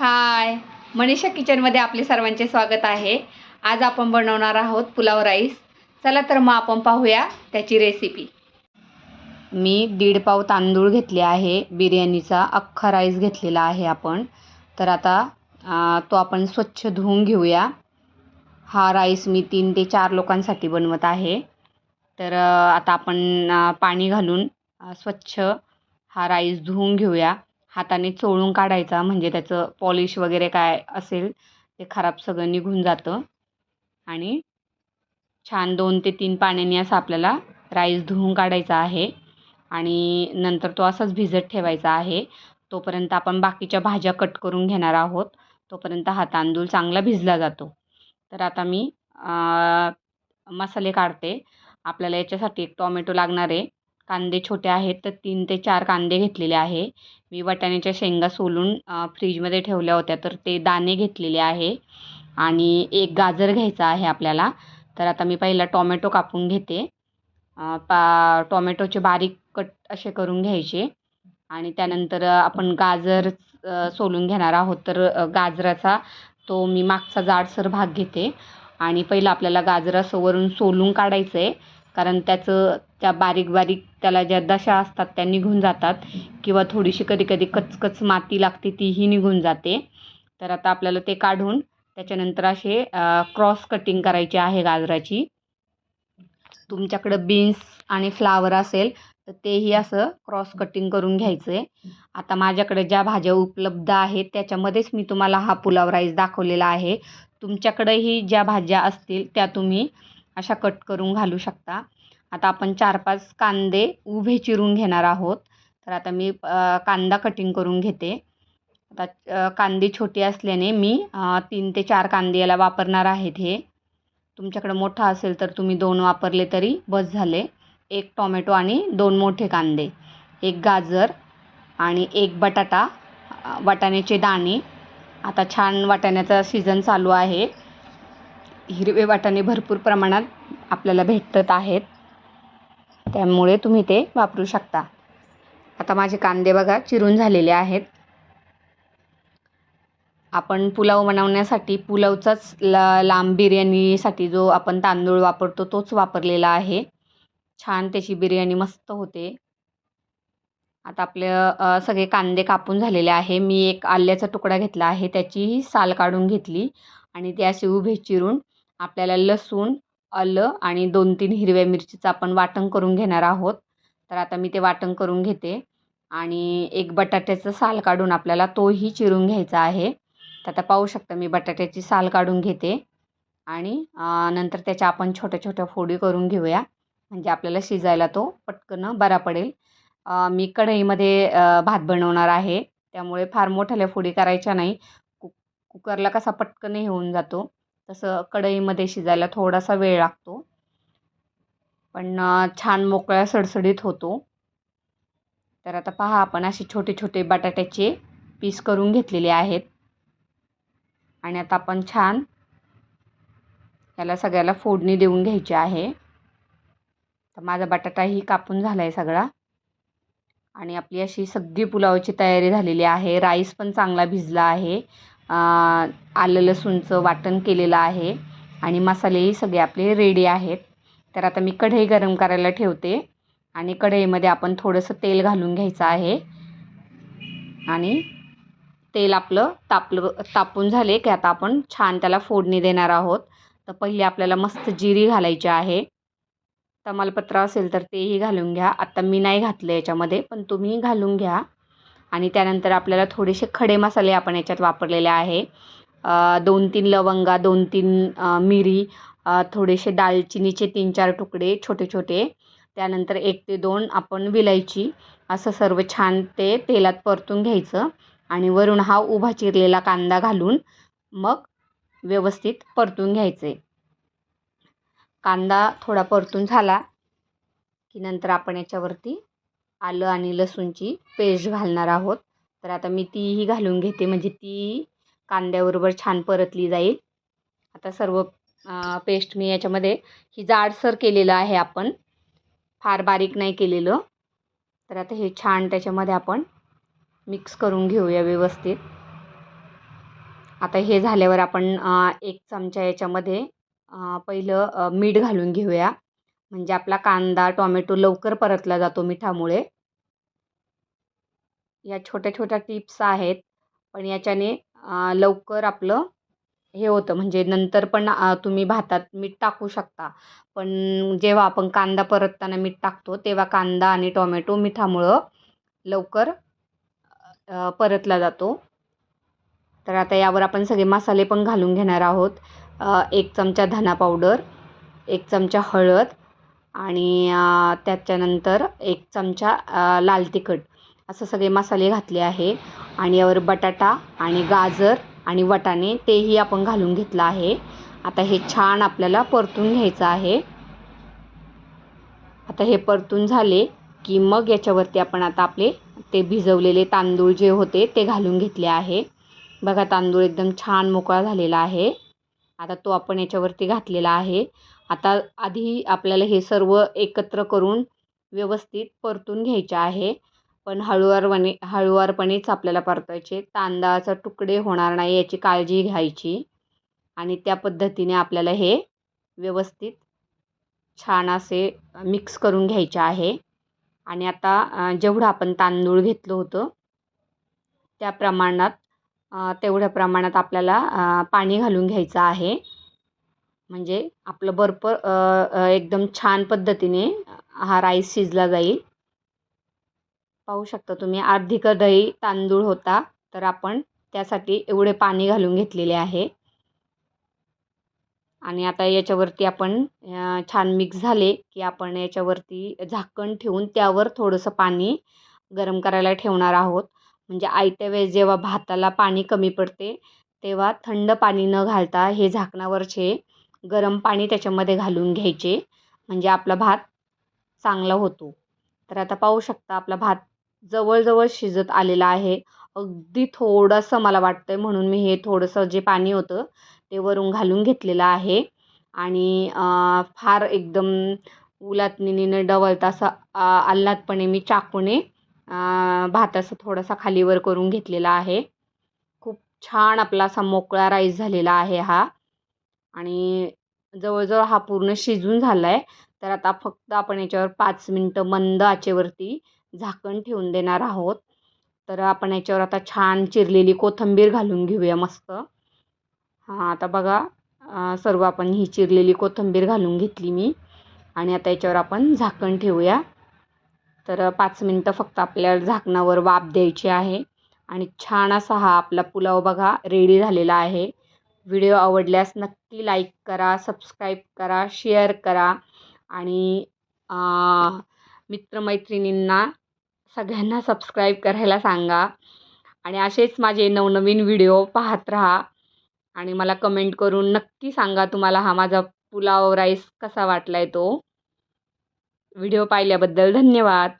हाय. मनीषा किचनमध्ये आपले सर्वांचे स्वागत आहे. आज आपण बनवणार आहोत पुलाव राईस. चला तर मग आपण पाहूया त्याची रेसिपी मी दीड पाव तांदूळ घेतले आहे. बिर्याणीचा अख्खा राईस घेतलेला आहे आपण. तर आता तो आपण स्वच्छ धुवून घेऊया. हा राईस मी तीन ते चार लोकांसाठी बनवत आहे. तर आता आपण पाणी घालून स्वच्छ हा राईस धुवून घेऊया. हाताने चोळून काढायचा म्हणजे त्याचं पॉलिश वगैरे काय असेल ते खराब सगळं निघून जातं. आणि छान दोन ते तीन पाण्याने असं आपल्याला राईस धुवून काढायचा आहे. आणि नंतर तो असाच भिजत ठेवायचा आहे. तोपर्यंत आपण बाकीच्या भाज्या कट करून घेणार आहोत. तोपर्यंत हा तांदूळ चांगला भिजला जातो. तर आता मी मसाले काढते. आपल्याला याच्यासाठी एक टॉमॅटो लागणार आहे. कांदे छोटे आहेत तर तीन ते चार कांदे घेतलेले आहे. मी वाटाण्याच्या शेंगा सोलून फ्रीजमध्ये ठेवल्या होत्या तर ते दाणे घेतलेले आहे. आणि एक गाजर घ्यायचा आहे आपल्याला. तर आता मी पहिला टॉमॅटो कापून घेते. पा टॉमॅटोचे बारीक कट असे करून घ्यायचे. आणि त्यानंतर आपण गाजर सोलून घेणार आहोत. तर गाजराचा तो मी मागचा जाडसर भाग घेते. आणि पहिलं आपल्याला गाजर असं वरून सोलून काढायचं आहे कारण त्याचं त्या बारीक बारीक त्याला ज्या दशा असतात त्या निघून जातात. किंवा थोडीशी कधी कधी कचकच माती लागते तीही निघून जाते. तर आता आपल्याला ते काढून त्याच्यानंतर असे क्रॉस कटिंग करायची आहे गाजराची. तुमच्याकडं बीन्स आणि फ्लावर असेल तर तेही असं क्रॉस कटिंग करून घ्यायचं आहे आता माझ्याकडे ज्या भाज्या उपलब्ध आहेत त्याच्यामध्येच मी तुम्हाला हा पुलाव राईस दाखवलेला आहे. तुमच्याकडेही ज्या भाज्या असतील त्या तुम्ही अशा कट करून घालू शकता. आता आपण चार पाच कांदे उभे चिरून घेणार आहोत. तर आता मी कांदा कटिंग करून घेते. आता कांदे छोटे असल्याने मी तीन ते चार कांदे याला वापरणार आहेत हे. तुमच्याकडे मोठा असेल तर तुम्ही दोन वापरले तरी बस झाले. एक टॉमॅटो आणि दोन मोठे कांदे. एक गाजर आणि एक बटाटा वाटाण्याचे दाणे. आता छान वाटाण्याचा सीझन चालू आहे. हिरवे वाटाणे भरपूर प्रमाणात आपल्याला भेटत आहेत. त्यामुळे तुम्ही ते वापरू शकता. आता माझे कांदे बघा चिरून झालेले आहेत. आपण पुलाव बनवण्यासाठी पुलावचाच ला लांब बिर्याणीसाठी जो आपण तांदूळ वापरतो तोच वापरलेला आहे. छान त्याची बिर्याणी मस्त होते. आता आपले सगळे कांदे कापून झालेले आहे. मी एक आल्याचा तुकडा घेतला आहे त्याचीही साल काढून घेतली. आणि ते असे उभे चिरून आपल्याला लसूण आलं आणि दोन तीन हिरव्या मिरचीचं आपण वाटण करून घेणार आहोत. तर आता मी ते वाटण करून घेते आणि एक बटाट्याचं साल काढून आपल्याला तोही चिरून घ्यायचा आहे. तर आता पाहू शकता मी बटाट्याची साल काढून घेते आणि नंतर त्याच्या आपण छोट्या छोट्या फोडी करून घेऊया. म्हणजे आपल्याला शिजायला तो पटकन बरा पडेल. मी कढईमध्ये भात बनवणार आहे. त्यामुळे फार मोठ्याल्या फोडी करायच्या नाही. कु कुकरला कसा पटकन हे होऊन जातो. तसं कढईमध्ये शिजायला थोडासा वेळ लागतो. पण छान मोकळ्या सडसडीत होतो. तर आता पहा आपण असे छोटे छोटे बटाट्याचे पीस करून घेतलेले आहेत. आणि आता आपण छान याला सगळ्याला फोडणी देऊन घ्यायची आहे. तर माझा बटाटाही कापून झाला आहे सगळा. आणि आपली अशी सगळी पुलावाची तयारी झालेली आहे. राईस पण चांगला भिजला आहे. आलं लसूणचं वाटण केलेलं आहे आणि मसालेही सगळे आपले रेडी आहेत. तर आता मी कढई गरम करायला ठेवते आणि कढईमध्ये आपण थोडंसं तेल घालून घ्यायचं आहे. आणि तेल आपलं तापलं तापून झाले की आता आपण छान त्याला फोडणी देणार आहोत. तर पहिले आपल्याला मस्त जिरी घालायची आहे. तमालपत्र असेल तर तेही घालून घ्या. आता मी नाही घातलं याच्यामध्ये पण तुम्ही घालून घ्या. आणि त्यानंतर आपल्याला थोडेसे खडे मसाले आपण याच्यात वापरलेले आहे. दोन तीन लवंगा दोन तीन मिरी थोडेसे दालचिनीचे तीन चार तुकडे छोटे छोटे त्यानंतर एक ते दोन आपण विलायची. असं सर्व छान ते तेलात परतून घ्यायचं आणि वरून हा उभा चिरलेला कांदा घालून मग व्यवस्थित परतून घ्यायचे. कांदा थोडा परतून झाला की नंतर आपण याच्यावरती आलं आणि लसूणची पेस्ट घालणार आहोत. तर आता मी तीही घालून घेते. म्हणजे ती कांद्याबरोबर छान परतली जाईल. आता सर्व पेस्ट मी याच्यामध्ये ही जाडसर केलेलं आहे आपण. फार बारीक नाही केलेलं. तर आता हे छान त्याच्यामध्ये आपण मिक्स करून घेऊया व्यवस्थित. आता हे झाल्यावर आपण एक चमचा याच्यामध्ये पहिलं मीठ घालून घेऊया. म्हणजे आपला कांदा टोमॅटो लवकर परतला जातो मिठामुळे. या छोट्या छोट्या टिप्स आहेत पण याच्याने लवकर आपलं हे होतं. म्हणजे नंतर पण तुम्ही भातात मीठ टाकू शकता. पण जेव्हा आपण कांदा परतताना मीठ टाकतो तेव्हा कांदा आणि टोमॅटो मिठामुळं लवकर परतला जातो. तर आता यावर आपण सगळे मसाले पण घालून घेणार आहोत. एक चमचा धना पावडर एक चमचा हळद आणि त्याच्यानंतर एक चमचा लाल तिखट असं सगळे मसाले घातले आहे. आणि यावर बटाटा आणि गाजर आणि वटाणे तेही आपण घालून घेतलं आहे. आता हे छान आपल्याला परतून घ्यायचं आहे. आता हे परतून झाले की मग याच्यावरती आपण आता आपले ते भिजवलेले तांदूळ जे होते ते घालून घेतले आहे. बघा तांदूळ एकदम छान मोकळा झालेला आहे. आता तो आपण याच्यावरती घातलेला आहे. आता आधी आपल्याला हे सर्व एकत्र करून व्यवस्थित परतून घ्यायचे आहे. पण हळूवारपणे हळुवारपणेच आपल्याला परतायचे. तांदळाचा तुकडे होणार नाही याची काळजी घ्यायची. आणि त्या पद्धतीने आपल्याला हे व्यवस्थित छान असे मिक्स करून घ्यायचे आहे. आणि आता जेवढं आपण तांदूळ घेतलं होतं त्या प्रमाणात तेवढ्या प्रमाणात आपल्याला पाणी घालून घ्यायचं आहे. म्हणजे आपलं बर्फ एकदम छान पद्धतीने हा राईस शिजला जाईल. पाहू शकता तुम्ही अर्धी कढई तांदूळ होता तर आपण त्यासाठी एवढे पाणी घालून घेतलेले आहे. आणि आता याच्यावरती आपण छान मिक्स झाले की आपण याच्यावरती झाकण ठेवून त्यावर थोडंसं पाणी गरम करायला ठेवणार आहोत. म्हणजे आयत्या वेळेस जेव्हा भाताला पाणी कमी पडते तेव्हा थंड पाणी न घालता हे झाकणावरचे गरम पाणी त्याच्यामध्ये घालून घ्यायचे. म्हणजे आपला भात चांगला होतो. तर आता पाहू शकता आपला भात जवळजवळ शिजत आलेला आहे. अगदी थोडंसं मला वाटतं आहे म्हणून मी हे थोडंसं जे पाणी होतं ते वरून घालून घेतलेलं आहे. आणि फार एकदम उलातनीने डवलता असं आल्हादपणे मी चाकूने भात असं थोडासा खालीवर करून घेतलेला आहे. खूप छान आपला असा मोकळा राईस झालेला आहे हा. आणि जवळजवळ हा पूर्ण शिजून झाला आहे तर आता फक्त आपण याच्यावर पाच मिनटं मंद आचेवरती झाकण ठेवून देणार आहोत. तर आपण याच्यावर आता छान चिरलेली कोथिंबीर घालून घेऊया मस्त. हां आता बघा सर्व आपण ही चिरलेली कोथिंबीर घालून घेतली मी. आणि आता याच्यावर आपण झाकण ठेवूया. तर पाच मिनटं फक्त आपल्या झाकणावर वाफ द्यायची आहे. आणि छान असा हा आपला पुलाव बघा रेडी झालेला आहे. व्हिडिओ आवडल्यास नक्की लाईक करा सबस्क्राईब करा शेअर करा. आणि मित्रमैत्रिणींना सगळ्यांना सबस्क्राईब करायला सांगा. आणि असेच माझे नवनवीन व्हिडिओ पाहत राहा. आणि मला कमेंट करून नक्की सांगा तुम्हाला हा माझा पुलाव राईस कसा वाटला आहे तो. व्हिडिओ पाहिल्याबद्दल धन्यवाद.